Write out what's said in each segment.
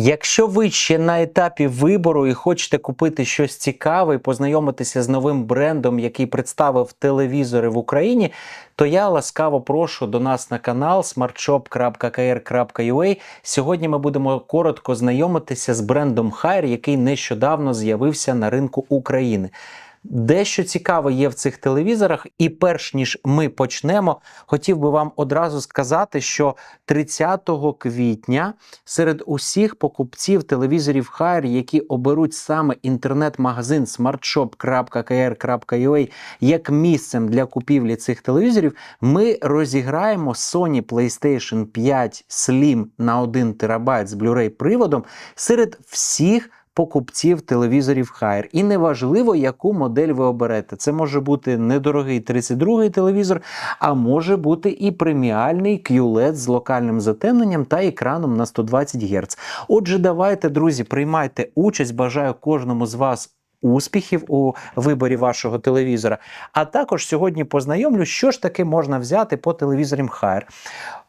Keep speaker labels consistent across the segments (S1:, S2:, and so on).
S1: Якщо ви ще на етапі вибору і хочете купити щось цікаве і познайомитися з новим брендом, який представив телевізори в Україні, то я ласкаво прошу до нас на канал smartshop.kr.ua. Сьогодні ми будемо коротко знайомитися з брендом Хайр, який нещодавно з'явився на ринку України. Дещо цікаве є в цих телевізорах, і перш ніж ми почнемо, хотів би вам одразу сказати, що 30 квітня серед усіх покупців телевізорів Haier, які оберуть саме інтернет-магазин smartshop.kr.ua як місцем для купівлі цих телевізорів, ми розіграємо Sony PlayStation 5 Slim на 1 терабайт з Blu-ray приводом серед всіх покупців телевізорів Хайр. І неважливо, яку модель ви оберете. Це може бути недорогий 32-й телевізор, а може бути і преміальний QLED з локальним затемненням та екраном на 120 Гц. Отже, давайте, друзі, приймайте участь. Бажаю кожному з вас. Успіхів у виборі вашого телевізора. А також сьогодні познайомлю, що ж таки можна взяти по телевізорам Haier.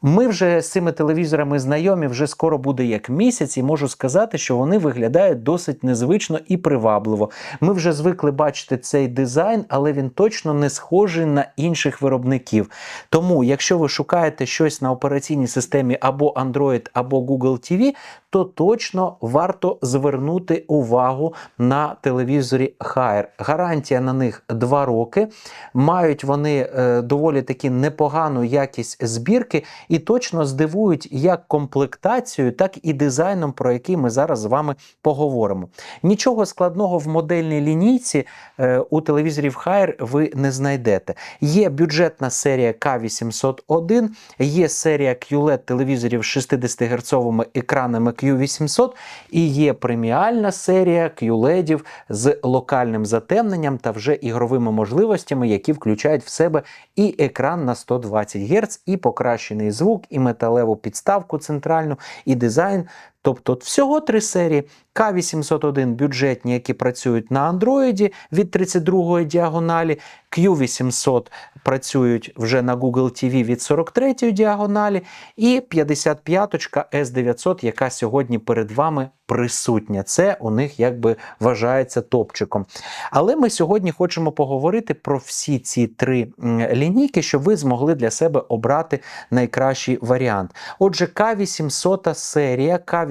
S1: Ми вже з цими телевізорами знайомі, вже скоро буде як місяць, і можу сказати, що вони виглядають досить незвично і привабливо. Ми вже звикли бачити цей дизайн, але він точно не схожий на інших виробників. Тому, якщо ви шукаєте щось на операційній системі або Android, або Google TV, то точно варто звернути увагу на телевізорі Haier. Гарантія на них 2 роки. Мають вони е, доволі таки непогану якість збірки і точно здивують як комплектацією, так і дизайном, про який ми зараз з вами поговоримо. Нічого складного в модельній лінійці е, у телевізорів Haier ви не знайдете. Є бюджетна серія К801, є серія QLED телевізорів з 60 Гц екранами Q800 і є преміальна серія QLED з локальним затемненням та вже ігровими можливостями, які включають в себе і екран на 120 Гц, і покращений звук, і металеву підставку центральну, і дизайн. Тобто всього три серії. К801 бюджетні, які працюють на Android від 32-ї діагоналі, Q800 працюють вже на Google TV від 43-ї діагоналі, і 55 S900, яка сьогодні перед вами присутня. Це у них якби вважається топчиком. Але ми сьогодні хочемо поговорити про всі ці три лінійки, щоб ви змогли для себе обрати найкращий варіант. Отже, К800 серія К800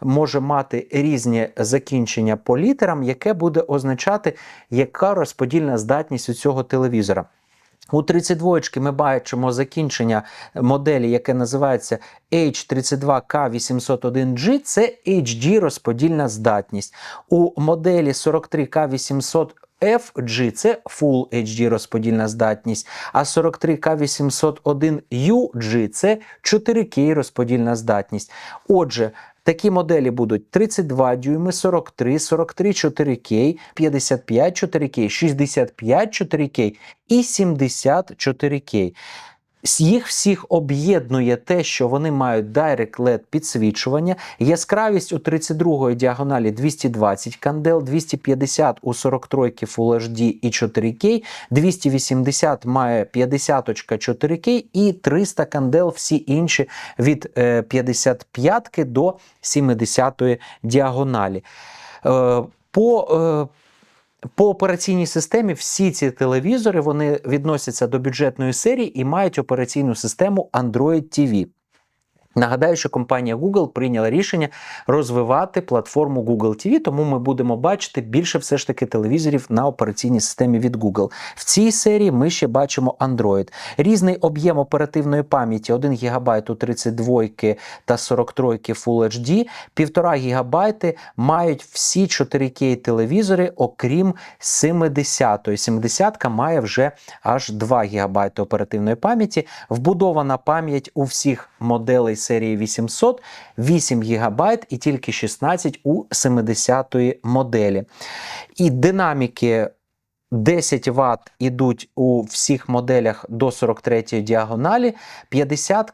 S1: може мати різні закінчення по літерам, яке буде означати, яка розподільна здатність у цього телевізора. У 32 ми бачимо закінчення моделі, яке називається H32K801G, це HD розподільна здатність. У моделі 43K800 FG це Full HD розподільна здатність, а 43K801UG це 4K розподільна здатність. Отже, Такі моделі будуть 32 дюйми, 43, 43 4К, 55 4К, 65 4К і 70 4К. Їх всіх об'єднує те, що вони мають Direct LED підсвічування, яскравість у 32 діагоналі 220 кандел, 250 у 43 Full HD і 4К, 280 має 50 4К і 300 кандел всі інші від 55 до 70 діагоналі. По по операційній системі всі ці телевізори вони відносяться до бюджетної серії і мають операційну систему Android TV. Нагадаю, що компанія Google прийняла рішення розвивати платформу Google TV, тому ми будемо бачити більше все ж таки телевізорів на операційній системі від Google. В цій серії ми ще бачимо Android. Різний об'єм оперативної пам'яті 1 ГБ у 32 та 43 Full HD, 1,5 ГБ мають всі 4К телевізори, окрім 70-ї. 70 має вже аж 2 ГБ оперативної пам'яті. Вбудована пам'ять у всіх моделей серії 800, 8 ГБ і тільки 16 у 70-ї моделі. І динаміки 10 Вт йдуть у всіх моделях до 43 діагоналі, 50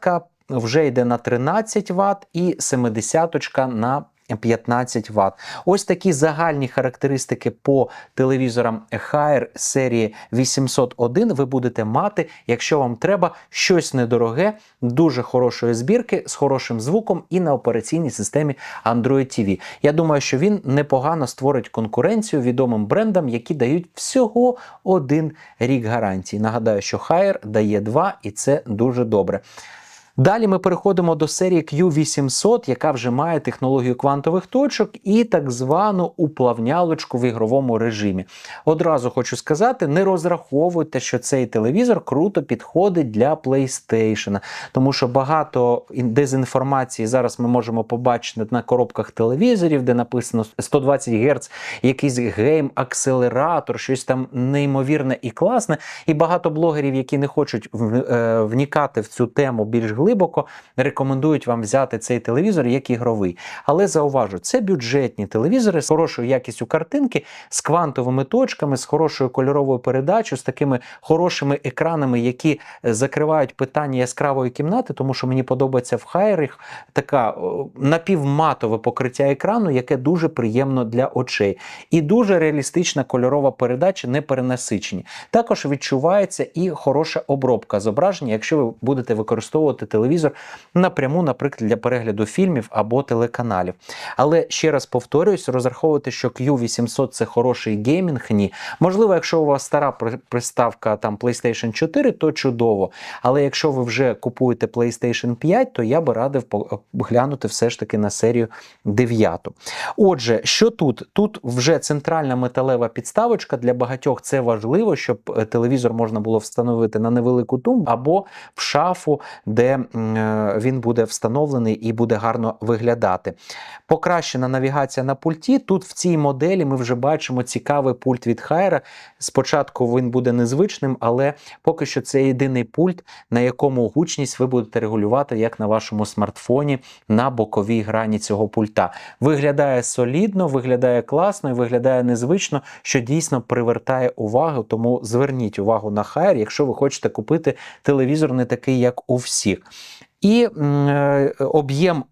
S1: вже йде на 13 Вт і 70 на 15 Вт. Ось такі загальні характеристики по телевізорам Haier серії 801 ви будете мати, якщо вам треба щось недороге, дуже хорошої збірки з хорошим звуком і на операційній системі Android TV. Я думаю, що він непогано створить конкуренцію відомим брендам, які дають всього один рік гарантії. Нагадаю, що Haier дає два, і це дуже добре. Далі ми переходимо до серії Q800, яка вже має технологію квантових точок і так звану уплавнялочку в ігровому режимі. Одразу хочу сказати: не розраховуйте, що цей телевізор круто підходить для PlayStation, тому що багато дезінформації зараз ми можемо побачити на коробках телевізорів, де написано 120 Гц, якийсь гейм-акселератор, щось там неймовірне і класне. І багато блогерів, які не хочуть е, вникати в цю тему більш глибоко, глибоко рекомендують вам взяти цей телевізор як ігровий. Але зауважу, це бюджетні телевізори з хорошою якістю картинки, з квантовими точками, з хорошою кольоровою передачею, з такими хорошими екранами, які закривають питання яскравої кімнати, тому що мені подобається в хайрах така напівматове покриття екрану, яке дуже приємно для очей. І дуже реалістична кольорова передача, не перенасичені. Також відчувається і хороша обробка зображення, якщо ви будете використовувати телевізор напряму, наприклад, для перегляду фільмів або телеканалів. Але ще раз повторюсь, розраховувати, що Q800 це хороший геймінг, ні. Можливо, якщо у вас стара приставка там PlayStation 4, то чудово. Але якщо ви вже купуєте PlayStation 5, то я би радив глянути все ж таки на серію 9. Отже, що тут? Тут вже центральна металева підставочка. Для багатьох це важливо, щоб е, телевізор можна було встановити на невелику тумбу або в шафу, де він буде встановлений і буде гарно виглядати. Покращена навігація на пульті. Тут в цій моделі ми вже бачимо цікавий пульт від Хайра. Спочатку він буде незвичним, але поки що це єдиний пульт, на якому гучність ви будете регулювати, як на вашому смартфоні, на боковій грані цього пульта. Виглядає солідно, виглядає класно і виглядає незвично, що дійсно привертає увагу. Тому зверніть увагу на Хайр, якщо ви хочете купити телевізор не такий, як у всіх. І е, об'єм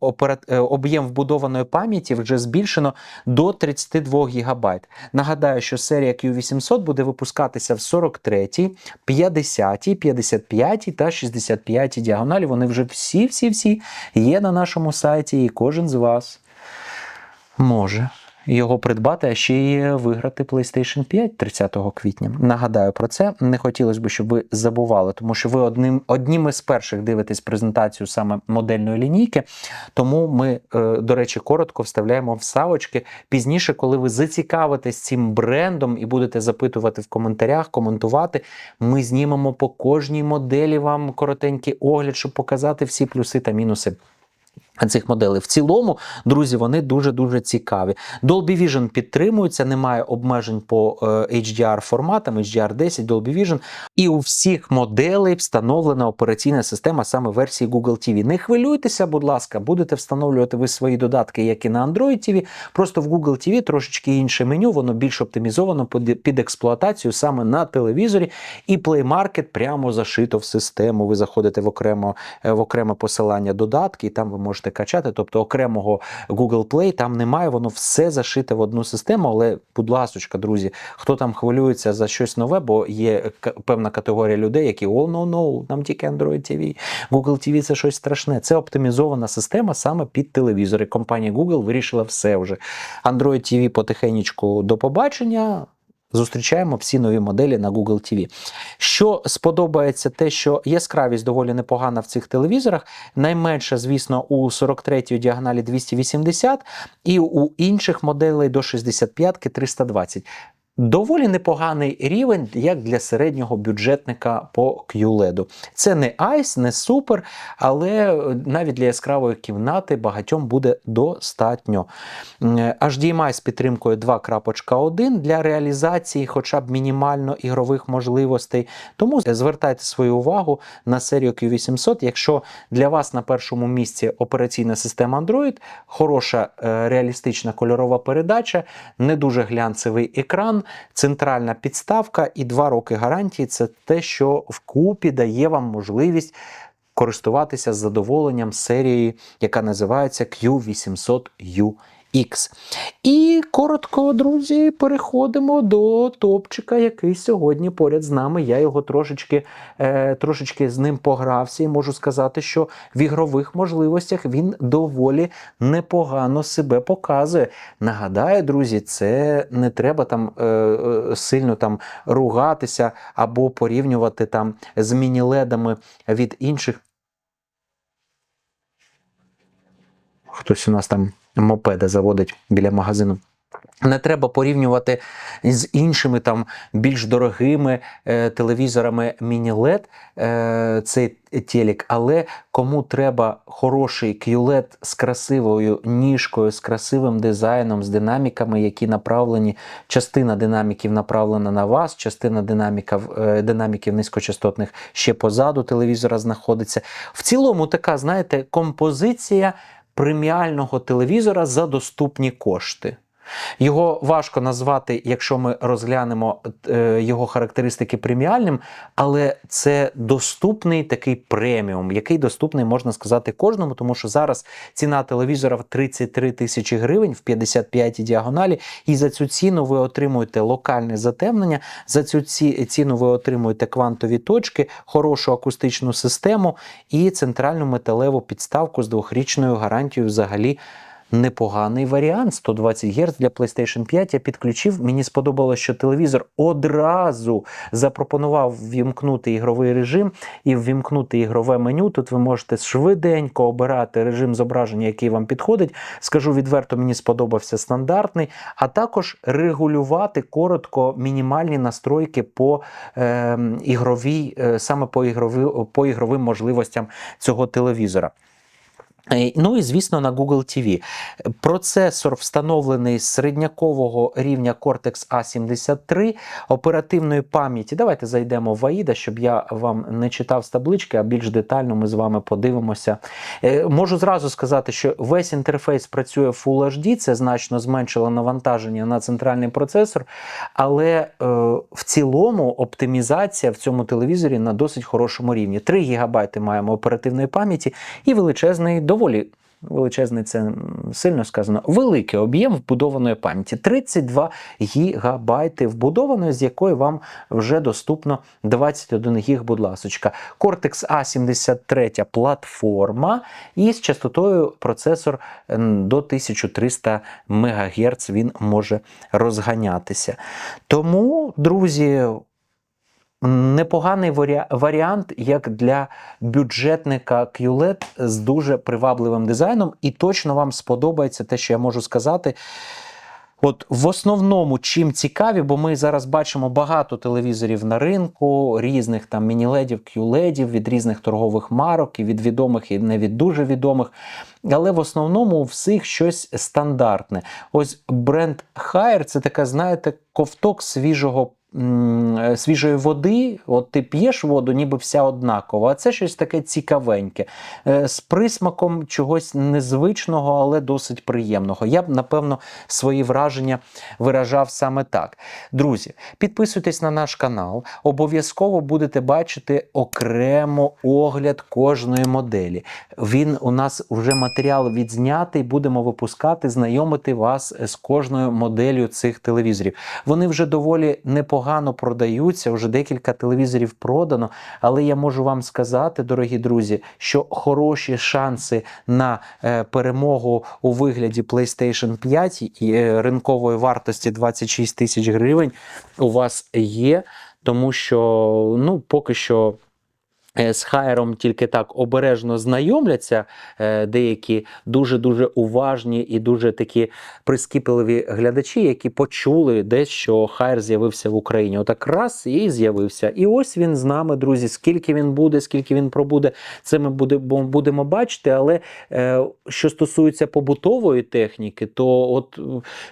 S1: е, об'єм вбудованої пам'яті вже збільшено до 32 ГБ. Нагадаю, що серія Q800 буде випускатися в 43, 50, 55 та 65 діагоналі. Вони вже всі-всі-всі є на нашому сайті, і кожен з вас може його придбати, а ще й виграти PlayStation 5 30 квітня. Нагадаю про це. Не хотілося б, щоб ви забували, тому що ви одним одним із перших дивитесь презентацію саме модельної лінійки. Тому ми, е, до речі, коротко вставляємо всавочки. Пізніше, коли ви зацікавитесь цим брендом і будете запитувати в коментарях, коментувати, ми знімемо по кожній моделі вам коротенький огляд, щоб показати всі плюси та мінуси. Цих моделей в цілому, друзі, вони дуже-дуже цікаві. Dolby Vision підтримується, немає обмежень по е, HDR форматам, HDR 10, Dolby Vision. І у всіх моделей встановлена операційна система саме версії Google TV. Не хвилюйтеся, будь ласка, будете встановлювати ви свої додатки, як і на Android TV. Просто в Google TV трошечки інше меню, воно більш оптимізовано під експлуатацію саме на телевізорі. І Play Market прямо зашито в систему. Ви заходите в окремо, е, в окреме посилання додатки, і там ви можете качати, тобто окремого Google Play там немає, воно все зашите в одну систему. Але, будь ласка, друзі, хто там хвилюється за щось нове, бо є певна категорія людей, які о, no, no, нам тільки Android TV, Google TV це щось страшне. Це оптимізована система саме під телевізори. Компанія Google вирішила все вже. Android TV потихеньку до побачення зустрічаємо всі нові моделі на Google TV. Що сподобається, те, що яскравість доволі непогана в цих телевізорах. Найменша, звісно, у 43-й діагоналі 280 і у інших моделей до 65-ки 320. Доволі непоганий рівень, як для середнього бюджетника по QLED. Це не айс, не супер, але навіть для яскравої кімнати багатьом буде достатньо. HDMI з підтримкою 2.1 для реалізації хоча б мінімально ігрових можливостей. Тому звертайте свою увагу на серію Q800. Якщо для вас на першому місці операційна система Android, хороша е, реалістична кольорова передача, не дуже глянцевий екран центральна підставка і два роки гарантії це те, що вкупі дає вам можливість користуватися задоволенням серії, яка називається Q800U. X. І коротко, друзі, переходимо до топчика, який сьогодні поряд з нами. Я його трошечки, е, трошечки з ним погрався і можу сказати, що в ігрових можливостях він доволі непогано себе показує. Нагадаю, друзі, це не треба там е, е, сильно там ругатися або порівнювати там з міні-ледами від інших. Хтось у нас там мопеда заводить біля магазину. Не треба порівнювати з іншими там більш дорогими е, телевізорами міні-LED е, цей телек, але кому треба хороший QLED з красивою ніжкою, з красивим дизайном, з динаміками, які направлені, частина динаміків направлена на вас, частина динаміків, е, динаміків низькочастотних ще позаду телевізора знаходиться. В цілому така, знаєте, композиція преміального телевізора за доступні кошти. Його важко назвати, якщо ми розглянемо е, його характеристики преміальним, але це доступний такий преміум, який доступний, можна сказати, кожному, тому що зараз ціна телевізора в 33 тисячі гривень в 55 діагоналі, і за цю ціну ви отримуєте локальне затемнення, за цю ці- ціну ви отримуєте квантові точки, хорошу акустичну систему і центральну металеву підставку з двохрічною гарантією взагалі непоганий варіант. 120 Гц для PlayStation 5 я підключив. Мені сподобалося, що телевізор одразу запропонував ввімкнути ігровий режим і ввімкнути ігрове меню. Тут ви можете швиденько обирати режим зображення, який вам підходить. Скажу відверто, мені сподобався стандартний, а також регулювати коротко мінімальні настройки по е, ігровій, е, саме по, ігрові, по ігровим можливостям цього телевізора. Е, Ну і звісно на Google TV. Процесор встановлений з середнякового рівня Cortex A73 оперативної пам'яті. Давайте зайдемо в AIDA, щоб я вам не читав з таблички, а більш детально ми з вами подивимося. Е, Можу зразу сказати, що весь інтерфейс працює Full HD, це значно зменшило навантаження на центральний процесор, але е, в цілому оптимізація в цьому телевізорі на досить хорошому рівні. 3 ГБ маємо оперативної пам'яті і величезний, доволі величезний, це сильно сказано, великий об'єм вбудованої пам'яті. 32 гігабайти вбудованої, з якої вам вже доступно 21 гіг, будь ласочка. Cortex A73 платформа і з частотою процесор до 1300 МГц він може розганятися. Тому, друзі, Непоганий варіа- варіант як для бюджетника QLED з дуже привабливим дизайном, і точно вам сподобається те, що я можу сказати. От в основному чим цікаві, бо ми зараз бачимо багато телевізорів на ринку, різних там міні-ледів, QLEDів, від різних торгових марок, і від відомих, і не від дуже відомих. Але в основному у всіх щось стандартне. Ось бренд Haier – це така, знаєте, ковток свіжого. Е, Свіжої води, от ти п'єш воду, ніби вся однакова, а це щось таке цікавеньке, е, з присмаком чогось незвичного, але досить приємного. Я б, напевно, свої враження виражав саме так. Друзі, підписуйтесь на наш канал, обов'язково будете бачити окремо огляд кожної моделі. Він у нас вже матеріал відзнятий, будемо випускати, знайомити вас з кожною моделлю цих телевізорів. Вони вже доволі непогано продаються, вже декілька телевізорів продано, але я можу вам сказати, дорогі друзі, що хороші шанси на е, перемогу у вигляді PlayStation 5 і е, ринкової вартості 26 тисяч гривень у вас є, тому що ну, поки що. Е, З Хайером тільки так обережно знайомляться е, деякі дуже-дуже уважні і дуже такі прискіпливі глядачі, які почули десь, що Хайер з'явився в Україні. Отак раз і з'явився. І ось він з нами, друзі. Скільки він буде, скільки він пробуде, це ми будемо бачити. Але е, що стосується побутової техніки, то от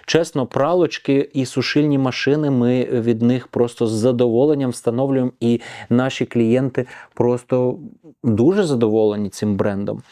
S1: чесно, пралочки і сушильні машини ми від них просто з задоволенням встановлюємо, і наші клієнти просто. Просто дуже задоволені цим брендом.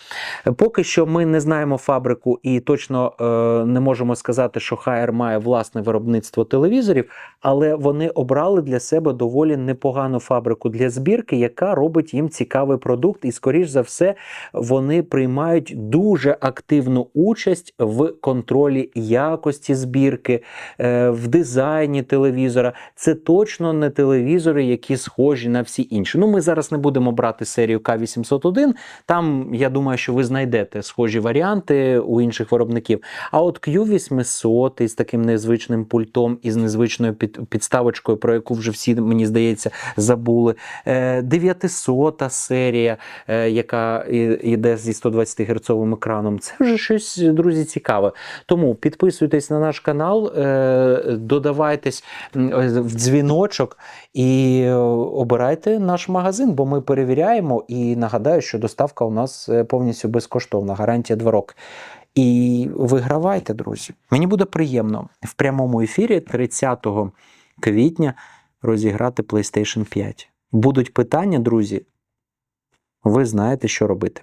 S1: Поки що ми не знаємо фабрику і точно е, не можемо сказати, що Haier має власне виробництво телевізорів, але вони обрали для себе доволі непогану фабрику для збірки, яка робить їм цікавий продукт, і, скоріш за все, вони приймають дуже активну участь в контролі якості збірки, е, в дизайні телевізора. Це точно не телевізори, які схожі на всі інші. Ну, ми зараз не будемо брати серію К801. Там я думаю, що ви знайдете схожі варіанти у інших виробників. А от Q800 із таким незвичним пультом і з незвичною під, підставочкою, про яку вже всі, мені здається, забули. Е, 900 серія, е, яка йде зі 120 герцовим екраном. Це вже щось, друзі, цікаве. Тому підписуйтесь на наш канал, е, додавайтесь е, в дзвіночок і е, обирайте наш магазин, бо ми перевіряємо. І нагадаю, що доставка у нас е, повністю безкоштовна, гарантія 2 роки. І вигравайте, друзі. Мені буде приємно в прямому ефірі 30 квітня розіграти PlayStation 5. Будуть питання, друзі. Ви знаєте, що робити.